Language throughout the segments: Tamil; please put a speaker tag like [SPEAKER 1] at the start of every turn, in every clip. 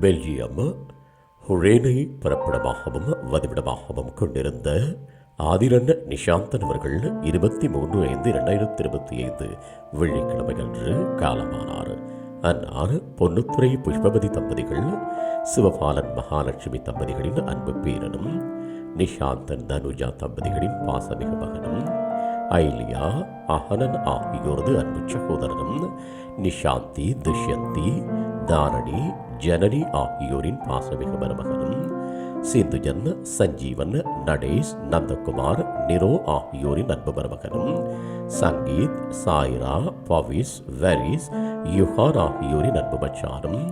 [SPEAKER 1] பெல்ஜியம் ஹுரேனை பிறப்பிடமாகவும் வதிவிடமாகவும் கொண்டிருந்த ஆதிரன் நிஷாந்தன் அவர்கள் இருபத்தி மூன்று ஐந்து இரண்டாயிரத்தி இருபத்தி ஐந்து வெள்ளிக்கிழமை அன்று காலமானார். அன்னார் பொன்னுத்துறை புஷ்பவதி தம்பதிகள் சிவபாலன் மகாலட்சுமி தம்பதிகளின் அன்பு பேரனும் நிஷாந்தன் தனுஜா தம்பதிகளின் பாசமிக மகனும் ஐலியா அகனன் ஆகியோரது அன்பு சகோதரனும் நிஷாந்தி துஷ்யந்தி தாரணி ஜனனி ஆகியோரின் பாசமிகு மருமகனும் சிந்துஜன் சஞ்சீவன் நடேஷ் நந்தகுமார் நிரோ ஆகியோரின் அன்பு மருமகனும் சங்கீத் சாய்ரா பவிஸ் வெரிஸ் யுஹார் ஆகியோரின் அன்பு மச்சானும்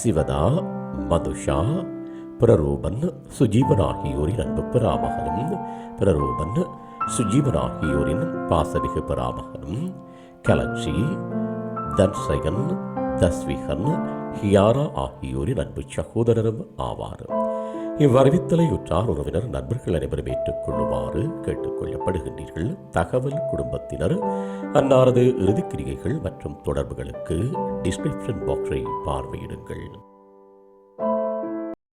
[SPEAKER 1] சிவதா மதுஷா பிரரூபன் சுஜீவன் ஆகியோரின் அன்பு பிராமகனும் பிரரூபன் சுஜீவன் ஆகியோரின் பாசமிகு பிராமகனும் கலட்சி தன்சகன் தஸ்விகன் ஹியாரா ஆகியோரின் அன்பு சகோதரரும் ஆவார். இவ்வறிவித்தலை உற்றார் உறவினர் நண்பர்கள் அனைவரும் ஏற்றுக்கொள்ளுமாறு கேட்டுக்கொள்ளப்படுகின்றீர்கள். தகவல் குடும்பத்தினர் அன்னாரது இறுதிக்கிரிகைகள் மற்றும் தொடர்புகளுக்கு டிஸ்கிரிப்ஷன் பாக்ஸை பார்வையிடுங்கள்.